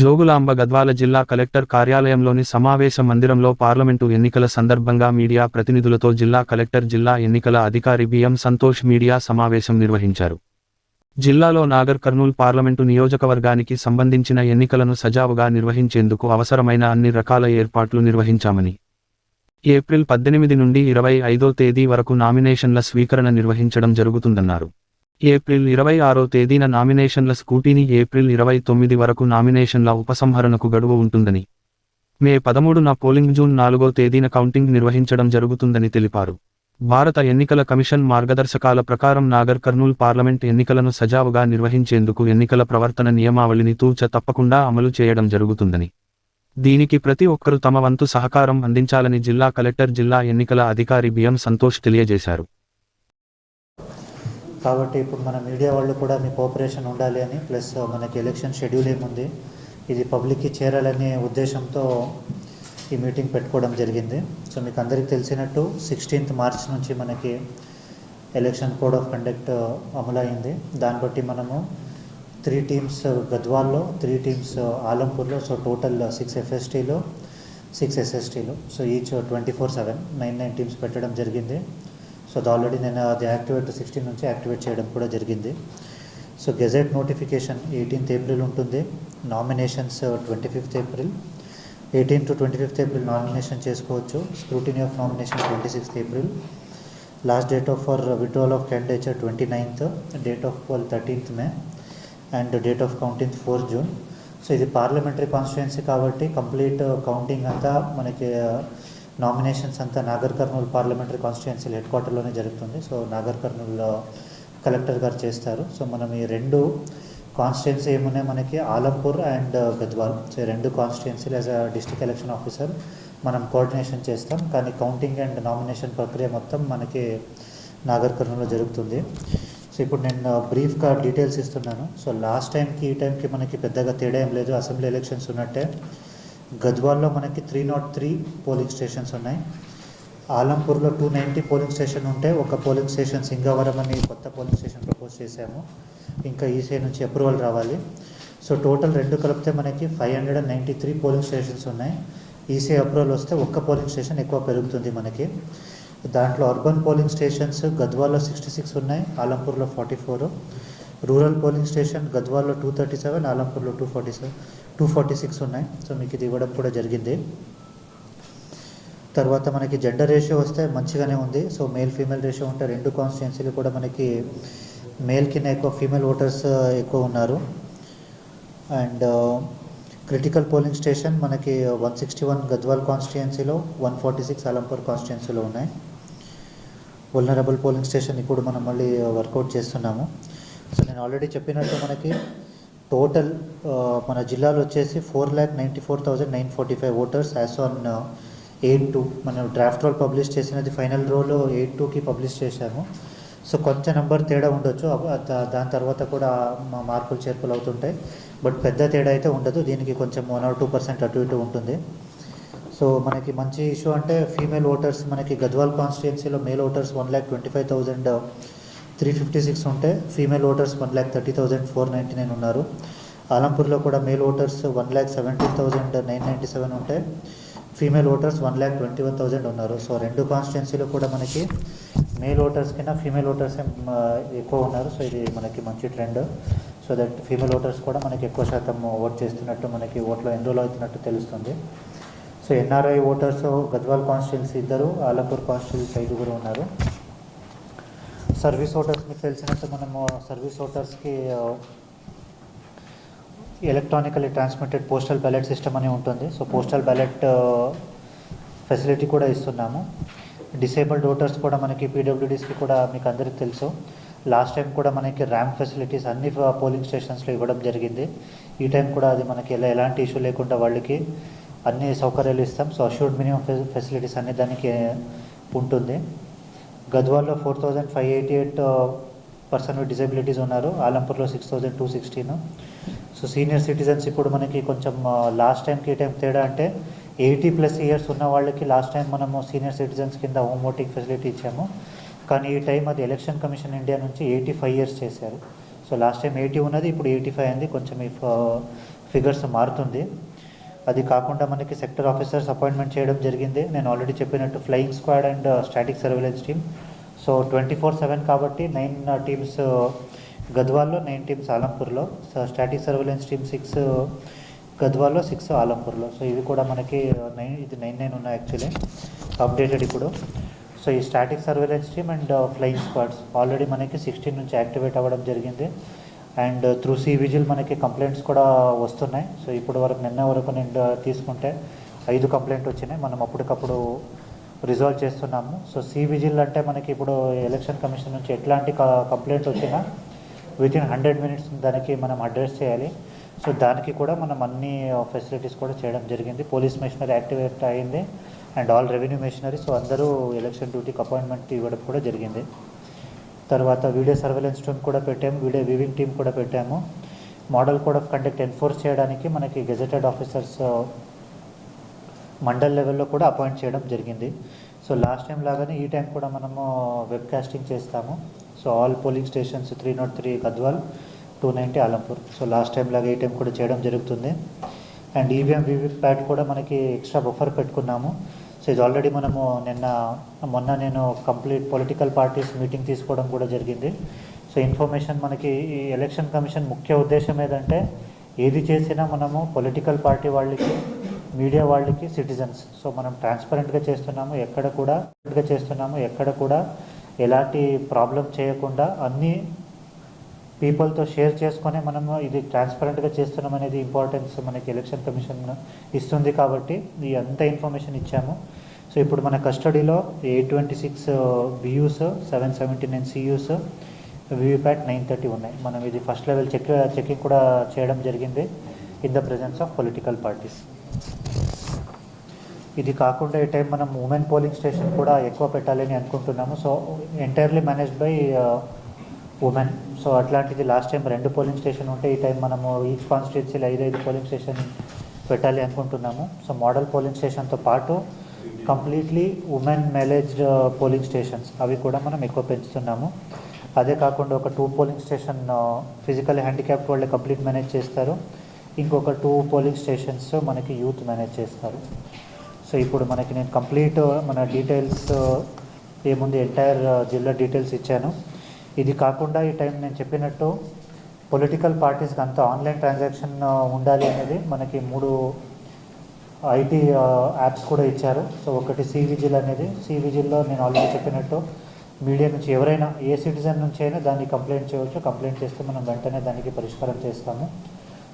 జోగులాంబ గద్వాల జిల్లా కలెక్టర్ కార్యాలయంలోని సమావేశ మందిరంలో పార్లమెంటు ఎన్నికల సందర్భంగా మీడియా ప్రతినిధులతో జిల్లా కలెక్టర్ జిల్లా ఎన్నికల అధికారి బిఎం సంతోష్ మీడియా సమావేశం నిర్వహించారు. జిల్లాలో నాగర్ కర్నూల్ పార్లమెంటు నియోజకవర్గానికి సంబంధించిన ఎన్నికలను సజావుగా నిర్వహించేందుకు అవసరమైన అన్ని రకాల ఏర్పాట్లు నిర్వహించామని ఏప్రిల్ పద్దెనిమిది నుండి ఇరవై ఐదో తేదీ వరకు నామినేషన్ల స్వీకరణ నిర్వహించడం జరుగుతుందన్నారు. ఏప్రిల్ ఇరవై ఆరో తేదీన నామినేషన్ల స్కూటీని ఏప్రిల్ ఇరవై తొమ్మిది వరకు నామినేషన్ల ఉపసంహరణకు గడువు ఉంటుందని. మే పదమూడున పోలింగ్ జూన్ నాలుగో తేదీన కౌంటింగ్ నిర్వహించడం జరుగుతుందని తెలిపారు. భారత ఎన్నికల కమిషన్ మార్గదర్శకాల ప్రకారం నాగర్ కర్నూల్ పార్లమెంట్ ఎన్నికలను సజావుగా నిర్వహించేందుకు ఎన్నికల ప్రవర్తన నియమావళిని తూచ తప్పకుండా అమలు చేయడం జరుగుతుందని. దీనికి ప్రతి ఒక్కరూ తమ వంతు సహకారం అందించాలని జిల్లా కలెక్టర్ జిల్లా ఎన్నికల అధికారి బిఎం సంతోష్ తెలియజేశారు. కాబట్టి ఇప్పుడు మన మీడియా వాళ్ళు కూడా మీ కోఆపరేషన్ ఉండాలి అని ప్లస్ మనకి ఎలక్షన్ షెడ్యూల్ ఏముంది ఇది పబ్లిక్కి చేరాలనే ఉద్దేశంతో ఈ మీటింగ్ పెట్టుకోవడం జరిగింది. సో మీకు అందరికీ తెలిసినట్టు సిక్స్టీన్త్ మార్చ్ నుంచి మనకి ఎలక్షన్ కోడ్ ఆఫ్ కండక్ట్ అమలైంది. దాన్ని బట్టి మనము త్రీ టీమ్స్ గద్వాల్లో త్రీ టీమ్స్ ఆలంపూర్లో సో టోటల్ సిక్స్ ఎఫ్ఎస్టీలో six ఎస్ఎస్టీలో. So each twenty four seven nine nine teams పెట్టడం జరిగింది. సో అది ఆల్రెడీ నేను అది యాక్టివేట్ సిక్స్టీన్ నుంచి యాక్టివేట్ చేయడం కూడా జరిగింది. So gazette notification eighteenth April ఉంటుంది. Nominations twenty fifth April eighteen to twenty fifth April nomination చేసుకోవచ్చు. Scrutiny of nomination twenty sixth April last date of for withdrawal of candidature twenty ninth date of poll thirteenth May and date of counting four June so ఇది parliamentary constituency కాబట్టి complete counting అంతా మనకి nominations అంతా Nagarkurnool parliamentary constituency head క్వార్టర్లోనే జరుగుతుంది. So Nagar కర్నూలులో collector గారు చేస్తారు. సో మనం ఈ రెండు కాన్స్టిట్యున్సీ ఏమున్నాయి మనకి? ఆలంపూర్ అండ్ గద్వాల్. సో ఈ రెండు కాన్స్టిట్యున్సీలు as a district election officer మనం కోఆర్డినేషన్ చేస్తాం. కానీ కౌంటింగ్ అండ్ నామినేషన్ ప్రక్రియ మొత్తం మనకి నాగర్ కర్నూలులో జరుగుతుంది. సో ఇప్పుడు నేను బ్రీఫ్గా డీటెయిల్స్ ఇస్తున్నాను. సో లాస్ట్ టైంకి ఈ టైంకి మనకి పెద్దగా తేడా ఏం లేదు. అసెంబ్లీ ఎలక్షన్స్ ఉన్నట్టే. గద్వాల్లో మనకి three nought three polling stations ఉన్నాయి. ఆలంపూర్లో టూ నైంటీ పోలింగ్ స్టేషన్ ఉంటే ఒక పోలింగ్ స్టేషన్ సింగవరం అని కొత్త పోలింగ్ స్టేషన్ ప్రపోజ్ చేశాము. ఇంకా ఈసీఐ నుంచి అప్రూవల్ రావాలి. సో టోటల్ రెండు కలిపితే మనకి five hundred and ninety three polling stations ఉన్నాయి ఈసీ అప్రూవల్ వస్తే ఒక్క పోలింగ్ స్టేషన్ ఎక్కువ పెరుగుతుంది మనకి. దాంట్లో అర్బన్ పోలింగ్ స్టేషన్స్ గద్వాల్లో సిక్స్టీ సిక్స్ ఉన్నాయి ఆలంపూర్లో forty four rural polling station గద్వాల్లో two thirty seven ఆలంపూర్లో two forty seven two forty six ఉన్నాయి. సో మీకు ఇది ఇవ్వడం కూడా జరిగింది. తర్వాత మనకి జెండర్ రేషియో వస్తే మంచిగానే ఉంది. సో మేల్ ఫీమేల్ రేషియో ఉంటే రెండు కాన్స్టిట్యున్సీలు కూడా మనకి మేల్ కింద ఎక్కువ ఫీమేల్ ఓటర్స్ uh, ఎక్కువ ఉన్నారు. అండ్ క్రిటికల్ పోలింగ్ స్టేషన్ మనకి వన్ సిక్స్టీ వన్ గద్వాల్ కాన్స్టిట్యున్సీలో వన్ ఫార్టీ సిక్స్ అలంపూర్ కాన్స్టిట్యున్సీలో ఉన్నాయి. వల్నరబుల్ పోలింగ్ స్టేషన్ ఇప్పుడు మనం మళ్ళీ uh, వర్కౌట్ చేస్తున్నాము. సో నేను ఆల్రెడీ చెప్పినట్టు మనకి టోటల్ uh, మన జిల్లాలో వచ్చేసి four lakh ninety four thousand nine forty five voters as on eight two మనం డ్రాఫ్ట్ రోల్ పబ్లిష్ చేసినది ఫైనల్ రోలో ఎయిట్ టూకి పబ్లిష్ చేశాము. సో కొంచెం నెంబర్ తేడా ఉండొచ్చు. దాని తర్వాత కూడా మా మార్పులు చేర్పులు అవుతుంటాయి. బట్ పెద్ద తేడా అయితే ఉండదు. దీనికి కొంచెం వన్ ఆర్ టూ పర్సెంట్ అటు ఇటు ఉంటుంది. సో మనకి మంచి ఇష్యూ అంటే ఫీమేల్ ఓటర్స్ మనకి గద్వాల్ కాన్స్టిట్యున్సీలో male voters one lakh twenty five thousand three fifty six ఉంటే female voters one lakh thirty thousand four ninety nine ఉన్నారు. ఆలంపూర్లో కూడా male voters one lakh seventeen thousand nine ninety seven ఉంటే female voters one lakh twenty one thousand ఉన్నారు. So రెండు కాన్స్టిట్యున్సీలో కూడా మనకి మేల్ ఓటర్స్ కింద ఫీమేల్ ఓటర్స్ ఎక్కువ ఉన్నారు. సో ఇది మనకి మంచి trend so that female voters కూడా మనకి ఎక్కువ శాతం ఓట్ చేస్తున్నట్టు మనకి ఓట్లో ఎన్రోల్ అవుతున్నట్టు తెలుస్తుంది. So NRI voters Gadwal constituency ఇద్దరు ఆలంపూర్ కాన్స్టిట్యున్సీ ఐదుగురు ఉన్నారు. సర్వీస్ ఓటర్స్ మీకు తెలిసినట్టు మనము service ఓటర్స్కి electronically transmitted postal ballot system అని ఉంటుంది. సో పోస్టల్ బ్యాలెట్ ఫెసిలిటీ కూడా ఇస్తున్నాము. డిసేబుల్డ్ ఓటర్స్ కూడా మనకి పీడబ్ల్యూడీస్కి కూడా మీకు అందరికీ తెలుసు. లాస్ట్ టైం కూడా మనకి ర్యాంప్ ఫెసిలిటీస్ అన్ని పోలింగ్ స్టేషన్స్లో ఇవ్వడం జరిగింది. ఈ టైం కూడా అది మనకి ఎలా ఎలాంటి ఇష్యూ లేకుండా వాళ్ళకి అన్ని సౌకర్యాలు ఇస్తాం. సో అష్యూర్డ్ మినిమం ఫెసిలిటీస్ అన్ని దానికి ఉంటుంది. గద్వాల్లో four thousand five eighty eight person with disabilities ఉన్నారు. ఆలంపూర్లో six thousand two sixteen. So senior citizens ఇప్పుడు మనకి కొంచెం లాస్ట్ టైంకి ఈ టైం తేడా అంటే ఎయిటీ ప్లస్ ఇయర్స్ ఉన్న వాళ్ళకి లాస్ట్ టైం మనము సీనియర్ సిటిజన్స్ కింద హోమ్ ఓటింగ్ ఫెసిలిటీ ఇచ్చాము. కానీ ఈ టైం అది ఎలక్షన్ కమిషన్ ఇండియా నుంచి ఎయిటీ ఫైవ్ ఇయర్స్ చేశారు. సో లాస్ట్ టైం ఎయిటీ ఉన్నది ఇప్పుడు ఎయిటీ ఫైవ్ అయింది. కొంచెం ఈ ఫిగర్స్ మారుతుంది. అది కాకుండా మనకి సెక్టర్ ఆఫీసర్స్ అపాయింట్మెంట్ చేయడం జరిగింది. నేను ఆల్రెడీ చెప్పినట్టు flying squad and static surveillance team so twenty four seven కాబట్టి నైన్ టీమ్స్ uh, uh, గద్వాల్లో nine teams ఆలంపూర్లో. So static surveillance team six గద్వాల్లో six ఆలంపూర్లో. సో ఇవి కూడా మనకి uh, నైన్ ఇది నైన్ నైన్ ఉన్నాయి యాక్చువల్లీ అప్డేటెడ్ ఇప్పుడు. సో ఈ static surveillance team and flying squads already మనకి సిక్స్టీన్ నుంచి యాక్టివేట్ అవ్వడం జరిగింది. అండ్ త్రూ సీ విజిల్ మనకి కంప్లైంట్స్ కూడా వస్తున్నాయి. సో ఇప్పుడు వరకు నిన్న వరకు నేను తీసుకుంటే ఐదు కంప్లైంట్ వచ్చినాయి. మనం అప్పటికప్పుడు రిజాల్వ్ చేస్తున్నాము. సో సి విజిల్ అంటే మనకి ఇప్పుడు ఎలక్షన్ కమిషన్ నుంచి ఎట్లాంటి కంప్లైంట్ వచ్చినా విత్ ఇన్ హండ్రెడ్ మినిట్స్ దానికి మనం అడ్రస్ చేయాలి. సో దానికి కూడా మనం అన్ని ఫెసిలిటీస్ కూడా చేయడం జరిగింది. పోలీస్ మిషనరీ యాక్టివేట్ అయింది and all revenue machinery. So అందరూ ఎలక్షన్ డ్యూటీకి అపాయింట్మెంట్ ఇవ్వడం కూడా జరిగింది. తర్వాత వీడియో సర్వేలెన్స్ టీమ్ కూడా పెట్టాము వీడియో వివింగ్ టీం కూడా పెట్టాము. Model code of conduct enforce చేయడానికి మనకి గెజెటెడ్ ఆఫీసర్స్ మండల్ లెవెల్లో కూడా అపాయింట్ చేయడం జరిగింది. సో లాస్ట్ టైం లాగానే ఈ టైం కూడా మనము వెబ్ కాస్టింగ్ చేస్తాము. So all polling stations three nought three Gadwal two ninety Alampur. So last time లాగా ఈ టైం కూడా చేయడం జరుగుతుంది. అండ్ ఈవీఎం ఈవీఎం వీవీప్యాట్ కూడా మనకి ఎక్స్ట్రా బఫర్ పెట్టుకున్నాము. సో ఇది ఆల్రెడీ మనము నిన్న మొన్న నేను కంప్లీట్ పొలిటికల్ పార్టీస్ మీటింగ్ తీసుకోవడం కూడా జరిగింది. సో ఇన్ఫర్మేషన్ మనకి ఈ ఎలక్షన్ కమిషన్ ముఖ్య ఉద్దేశం ఏదంటే ఏది చేసినా మనము పొలిటికల్ పార్టీ వాళ్ళకి మీడియా వాళ్ళకి సిటిజన్స్ సో మనం ట్రాన్స్పరెంట్గా చేస్తున్నాము ఎక్కడ కూడా చేస్తున్నాము ఎక్కడ కూడా ఎలాంటి ప్రాబ్లం చేయకుండా అన్నీ పీపుల్తో షేర్ చేసుకొని మనము ఇది ట్రాన్స్పరెంట్గా చేస్తున్నాం అనేది ఇంపార్టెన్స్ మనకి ఎలక్షన్ కమిషన్ ఇస్తుంది కాబట్టి ఈ అంత ఇన్ఫర్మేషన్ ఇచ్చాము. సో ఇప్పుడు మన కస్టడీలో eight twenty six BUs seven seventy nine CUs VVPAT nine thirty ఉన్నాయి. మనం ఇది ఫస్ట్ లెవెల్ చెక్ చెకింగ్ కూడా చేయడం జరిగింది in the presence of political parties ఇది కాకుండా ఈ టైం మనం ఉమెన్ పోలింగ్ స్టేషన్ కూడా ఎక్కువ పెట్టాలని అనుకుంటున్నాము. So entirely managed by women so అట్లాంటిది లాస్ట్ టైం రెండు పోలింగ్ స్టేషన్ ఉంటే ఈ టైం మనము ఈచ్ కాన్స్టిట్యున్సీలో ఐదు ఐదు పోలింగ్ స్టేషన్ పెట్టాలి అనుకుంటున్నాము. సో మోడల్ పోలింగ్ స్టేషన్తో పాటు completely women managed polling stations అవి కూడా మనం ఎక్కువ పెంచుతున్నాము. అదే కాకుండా ఒక two polling station physical handicap వాళ్ళే కంప్లీట్ మేనేజ్ చేస్తారు. ఇంకొక టూ పోలింగ్ స్టేషన్స్ మనకి యూత్ మేనేజ్ చేస్తారు. సో ఇప్పుడు మనకి నేను కంప్లీట్ uh, మన డీటెయిల్స్ uh, ఏముంది ఎంటైర్ uh, జిల్లా డీటెయిల్స్ ఇచ్చాను. ఇది కాకుండా ఈ టైం నేను చెప్పినట్టు పొలిటికల్ పార్టీస్కి అంతా ఆన్లైన్ ట్రాన్సాక్షన్ ఉండాలి అనేది మనకి మూడు ఐటీ యాప్స్ కూడా ఇచ్చారు. సో ఒకటి సి విజిల్ అనేది. సి విజిల్లో నేను ఆల్రెడీ చెప్పినట్టు మీడియా నుంచి ఎవరైనా ఏ సిటిజన్ నుంచి అయినా దాన్ని కంప్లైంట్ చేయవచ్చు. కంప్లైంట్ చేస్తే మనం వెంటనే దానికి పరిష్కారం చేస్తాము.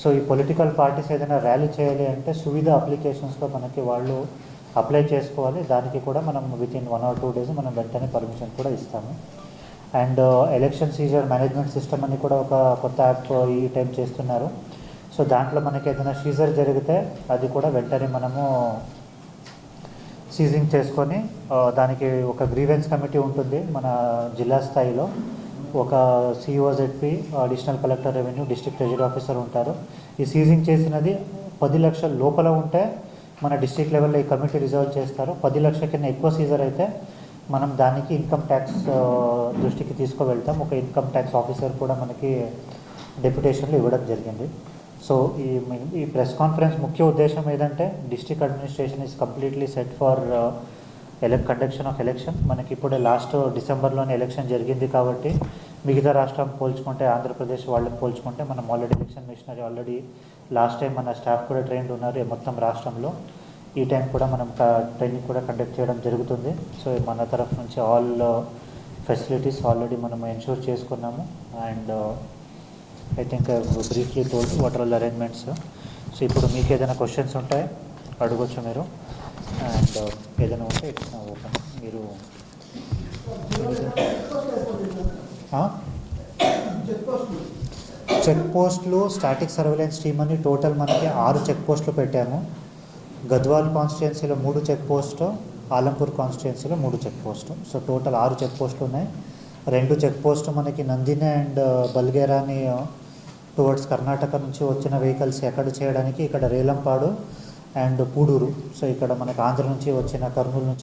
సో ఈ పొలిటికల్ పార్టీస్ ఏదైనా ర్యాలీ చేయాలి అంటే సువిధ అప్లికేషన్స్లో మనకి వాళ్ళు అప్లై చేసుకోవాలి. దానికి కూడా మనం within one or two days మనం వెంటనే పర్మిషన్ కూడా ఇస్తాము. And election seizure management system అని కూడా ఒక కొత్త యాప్ uh, ఈ టైం చేస్తున్నారు. సో దాంట్లో మనకి ఏదైనా సీజర్ జరిగితే అది కూడా వెంటనే మనము సీజింగ్ చేసుకొని uh, దానికి ఒక గ్రీవెన్స్ కమిటీ ఉంటుంది మన జిల్లా స్థాయిలో. ఒక CEO ZP additional collector revenue district treasury officer ఉంటారు. ఈ సీజింగ్ చేసినది పది లక్షల లోపల ఉంటే మన డిస్ట్రిక్ట్ లెవెల్లో ఈ కమిటీ రిజాల్వ్ చేస్తారు. పది లక్షల కింద ఎక్కువ సీజర్ అయితే మనం దానికి ఇన్కమ్ ట్యాక్స్ దృష్టికి తీసుకువెళ్తాం. ఒక ఇన్కమ్ ట్యాక్స్ ఆఫీసర్ కూడా మనకి డెప్యుటేషన్లు ఇవ్వడం జరిగింది. సో ఈ ఈ ప్రెస్ కాన్ఫరెన్స్ ముఖ్య ఉద్దేశం ఏదంటే district administration is completely set for elec conduction of election మనకి ఇప్పుడే లాస్ట్ డిసెంబర్లోనే ఎలక్షన్ జరిగింది కాబట్టి మిగతా రాష్ట్రం పోల్చుకుంటే ఆంధ్రప్రదేశ్ వాళ్ళని పోల్చుకుంటే మనం already election machinery already last time మన స్టాఫ్ కూడా ట్రైన్డ్ ఉన్నారు మొత్తం రాష్ట్రంలో. ఈ టైం కూడా మనం ట్రైనింగ్ కూడా కండక్ట్ చేయడం జరుగుతుంది. సో మన తరఫు నుంచి ఆల్ ఫెసిలిటీస్ ఆల్రెడీ మనం ఎన్షూర్ చేసుకున్నాము. And I think briefly told what all arrangements so ఇప్పుడు మీకు ఏదైనా క్వశ్చన్స్ ఉంటాయి అడగొచ్చు మీరు. అండ్ uh, ఏదైనా ఉంటే ఇట్స్ ఓపెన్ మీరు చెక్ పోస్టులు స్టాటిక్ సర్వేలెన్స్ టీమ్ అని టోటల్ మనకి ఆరు చెక్ పోస్టులు పెట్టాము. గద్వాల్ కాన్స్టిట్యున్సీలో మూడు చెక్ పోస్టు ఆలంపూర్ కాన్స్టిట్యున్సీలో మూడు చెక్ పోస్టు సో టోటల్ ఆరు చెక్ పోస్టులు ఉన్నాయి. రెండు చెక్ పోస్టు మనకి నందిని అండ్ uh, బల్గేరాని uh, టువర్డ్స్ కర్ణాటక నుంచి వచ్చిన వెహికల్స్ ఎక్కడ చేయడానికి ఇక్కడ రేలంపాడు అండ్ పూడూరు. సో ఇక్కడ మనకి ఆంధ్ర నుంచి వచ్చిన కర్నూలు నుంచి